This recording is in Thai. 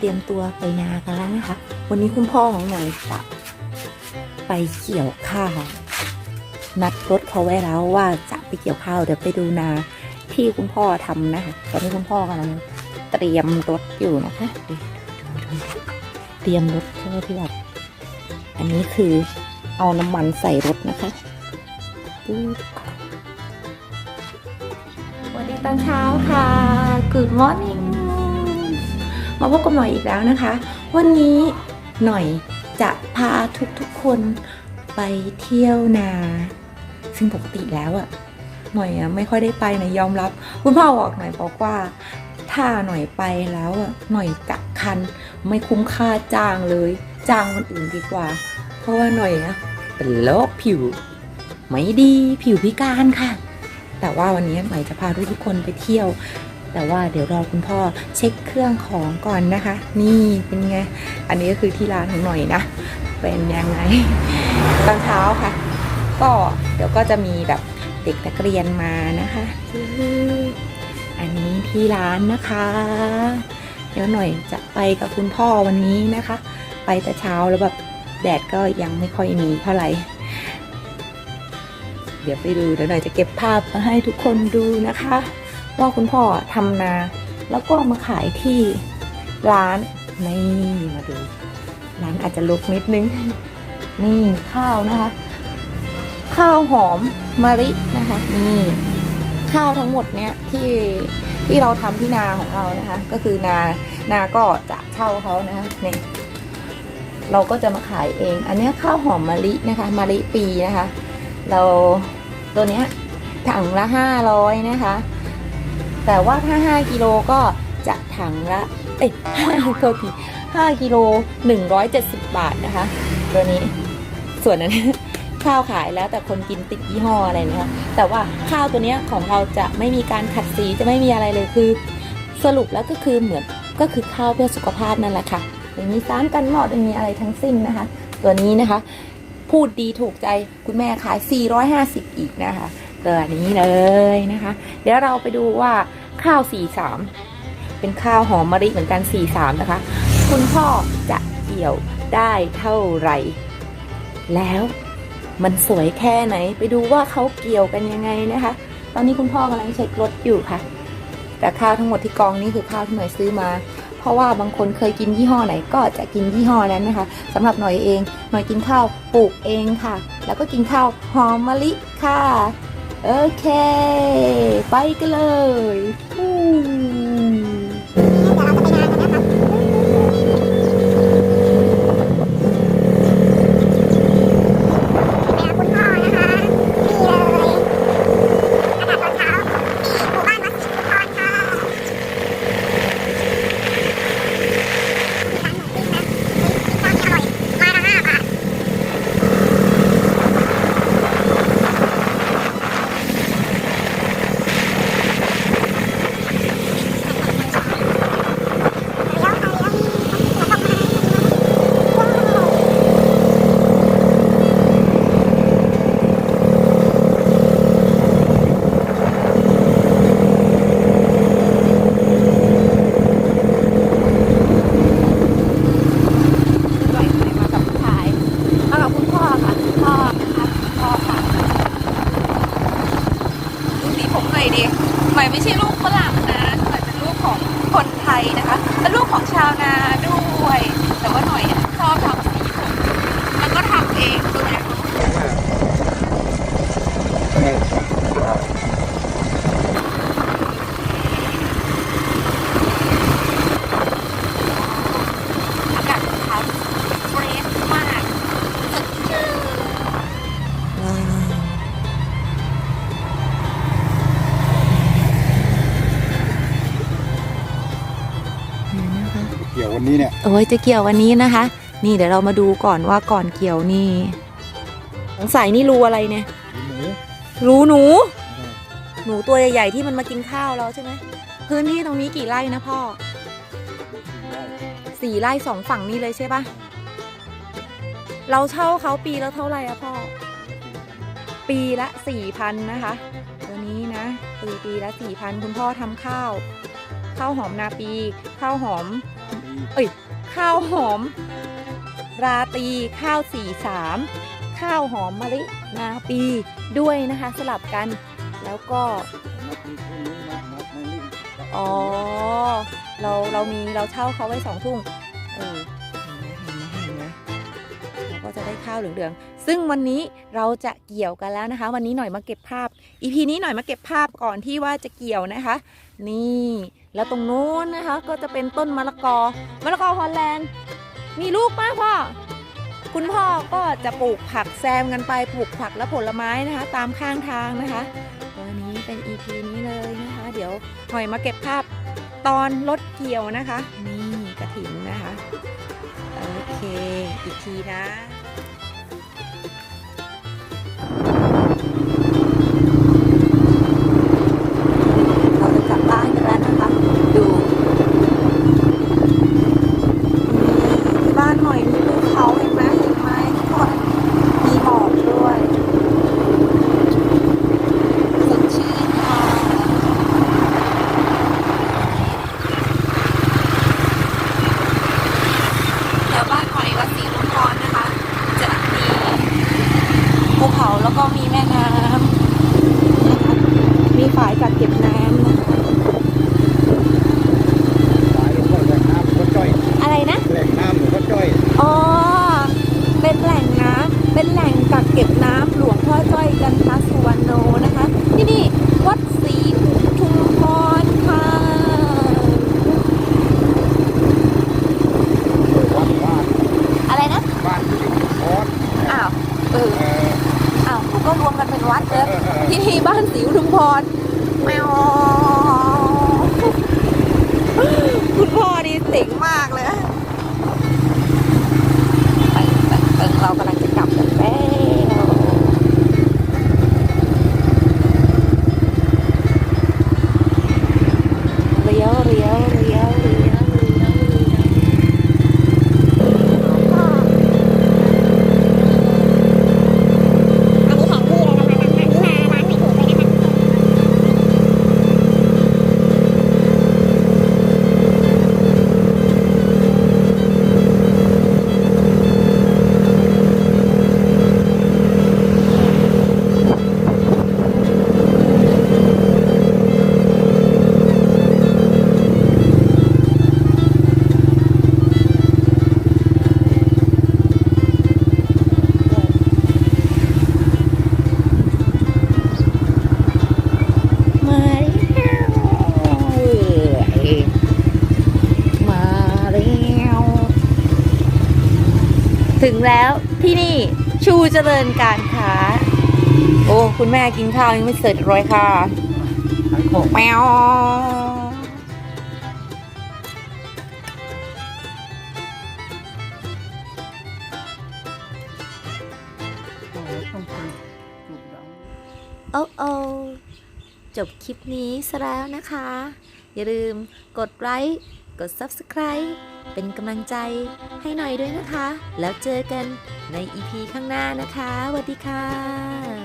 ตรียมตัวไปนากันแล้วนะคะ วันนี้คุณพ่อของหน่อยจะไปเกี่ยวข้าวนัดรถเขาไว้แล้วว่าจะไปเกี่ยวข้าวเดี๋ยวไปดูนาที่คุณพ่อทำนะคะตอนนี้คุณพ่อกำลังเตรียมรถอยู่นะคะเตรียมรถใช่ไหมพี่วัดอันนี้คือเอาน้ำมันใส่รถนะคะสวัสดีตอนเช้าค่ะ Good morning มาพบกับหน่อยอีกแล้วนะคะ วันนี้หน่อยจะพาทุกๆคนไปเที่ยวนา ซึ่งปกติแล้วอะหน่อยอะไม่ค่อยได้ไปหน่อยยอมรับคุณพ่อบอกหน่อยบอกว่า ถ้าหน่อยไปแล้วอะหน่อยกักคันไม่คุ้มค่าจ้างเลย จ้างคนอื่นดีกว่า เพราะว่าหน่อยอะเป็นโรคผิว ไม่ดีผิวพิการค่ะ แต่ว่าวันนี้หน่อยจะพาทุกๆคนไปเที่ยว แต่ว่าเดี๋ยวรอคุณพ่อเช็คเครื่องของก่อนนะคะ นี่เป็นไง อันนี้ก็คือที่ร้านของหน่อยนะ เป็นยังไงตอนเช้าค่ะ ก็เดี๋ยวก็จะมีแบบเด็กนักเรียนมานะคะ อันนี้ที่ร้านนะคะ เดี๋ยวหน่อยจะไปกับคุณพ่อวันนี้นะคะ ไปแต่เช้าแล้วแบบแดดก็ยังไม่ค่อยมีเท่าไหร่เดี๋ยวไปดูเดี๋ยวหน่อยจะเก็บภาพมาให้ทุกคนดูนะคะ ว่าคุณพ่อทำนา แล้วก็มาขายที่ร้านนี่มาดู ร้านอาจจะลุกนิดนึง นี่ข้าวนะคะ ข้าวหอมมะลินะคะ นี่ข้าวทั้งหมดเนี้ยที่ที่เราทำที่นาของเรานะคะ ก็คือนานาก็จะเช่าเขานะคะเนี่ยเราก็จะมาขายเอง อันเนี้ยข้าวหอมมะลินะคะมะลิปีนะคะ เราตัวเนี้ยถังละห้าร้อยนะคะ แต่ว่าถ้าห้ากิโลก็จะถังละเอ้ยโทษทีห้ากิโลหนึ่งร้อยเจ็ดสิบาทนะคะ ตัวนี้ส่วนนั้นข้าวขายแล้วแต่คนกินติดยี่ห้ออะไรนะคะแต่ว่าข้าวตัวเนี้ยของเราจะไม่มีการขัดสีจะไม่มีอะไรเลยคือ สรุปแล้วก็คือเหมือนก็คือข้าวเพื่อสุขภาพนั่นแหละค่ะไม่มีสารกันหมอดไม่มีอะไรทั้งสิ้นนะคะ ตัวนี้นะคะ พูดดีถูกใจคุณแม่ขาย 450 อีกนะคะ ตัวนี้เลยนะคะ เดี๋ยวเราไปดูว่าข้าว 43 เป็นข้าวหอมมะลิเหมือนกัน 43 นะคะ คุณพ่อจะเกี่ยวได้เท่าไหร่ แล้วมันสวยแค่ไหน ไปดูว่าเขาเกี่ยวกันยังไงนะคะ ตอนนี้คุณพ่อกำลังเช็ครถอยู่ค่ะ แต่ข้าวทั้งหมดที่กองนี่คือข้าวที่หน่อยซื้อมาเพราะว่าบางคนเคยกินยี่ห้อไหนก็จะกินยี่ห้อนั้นนะคะสำหรับหน่อยเอง หน่อยกินข้าวปลูกเองค่ะ แล้วก็กินข้าวหอมมะลิค่ะ โอเค ไปกันเลย นนี้เนี่ยโอ้ยจะเกี่ยววันนี้นะคะ นี่เดี๋ยวเรามาดูก่อนว่าก่อนเกี่ยวนี่สงสัยนี่รูอะไรเนี่ยหมูรูหนู หนูตัวใหญ่ๆที่มันมากินข้าวเราใช่ไหมพื้นที่ตรงนี้กี่ไร่นะพ่อสี่ไร่สองฝั่งนี้เลยใช่ปะเราเช่าเขาปีละเท่าไหร่อะพ่อ ปีละสี่พันนะคะ ตัวนี้นะปีปีละสี่พันคุณพ่อทำข้าว ข้าวหอมนาปี ข้าวหอม เอ้ยข้าวหอม ราตีข้าวสี่สามข้าวหอมมะลินาปีด้วยนะคะสลับกัน แล้วก็อ๋อเราเรามีเราเช่าเขาไว้สองทุ่งเออเห็นไหมเห็นไหมเห็นไหมเราก็จะได้ข้าวเหลืองๆ ซึ่งวันนี้เราจะเกี่ยวกันแล้วนะคะ วันนี้หน่อยมาเก็บภาพ อีพีนี้หน่อยมาเก็บภาพก่อนที่ว่าจะเกี่ยวนะคะ นี่ แล้วตรงโน้นนะคะ ก็จะเป็นต้นมะละกอ มะละกอฮอลแลนด์ มีลูกมากพ่อ คุณพ่อก็จะปลูกผักแซมกันไป ปลูกผักและผลไม้นะคะ ตามข้างทางนะคะตัวนี้เป็น EP นี้เลยนะคะ เดี๋ยวหอยมาเก็บภาพตอนรถเกี่ยวนะคะ นี่กระถินนะคะ โอเค อีกทีนะ ภูเขาแล้วก็มีแม่น้ำนะคะมีฝายกักเก็บน้ำนะคะสายก็แหล่งน้ำก็จ้อยอะไรนะแหล่งน้ำหนูก็จ้อยอ๋อเป็นแหล่งน้ำเป็นแหล่งกักเก็บน้ำหลวงพ่อจ้อยกันทสุวรรณโนนะคะ ที่นี่วัดศรีอุทุมพรค่ะ วัดบ้าน อะไรนะ บ้านที่คอส อ้าว เออ เออ อ้าวก็รวมกันเป็นวัดเลย เออเออ ที่นี่บ้านศรี อุทุมพรแมวคุณพ่อนี่เจ๋งมากเลย ถึงแล้วที่นี่ชูเจริญการค้า โอ้ คุณแม่กินข้าวยังไม่เสร็จเลยค่ะขายของแมวต้องไปจุดดังโอ้โอจบคลิปนี้ซะแล้วนะคะ อย่าลืมกดไลค์ กด Subscribe เป็นกำลังใจให้หน่อยด้วยนะคะ แล้วเจอกันใน EP ข้างหน้านะคะสวัสดีค่ะ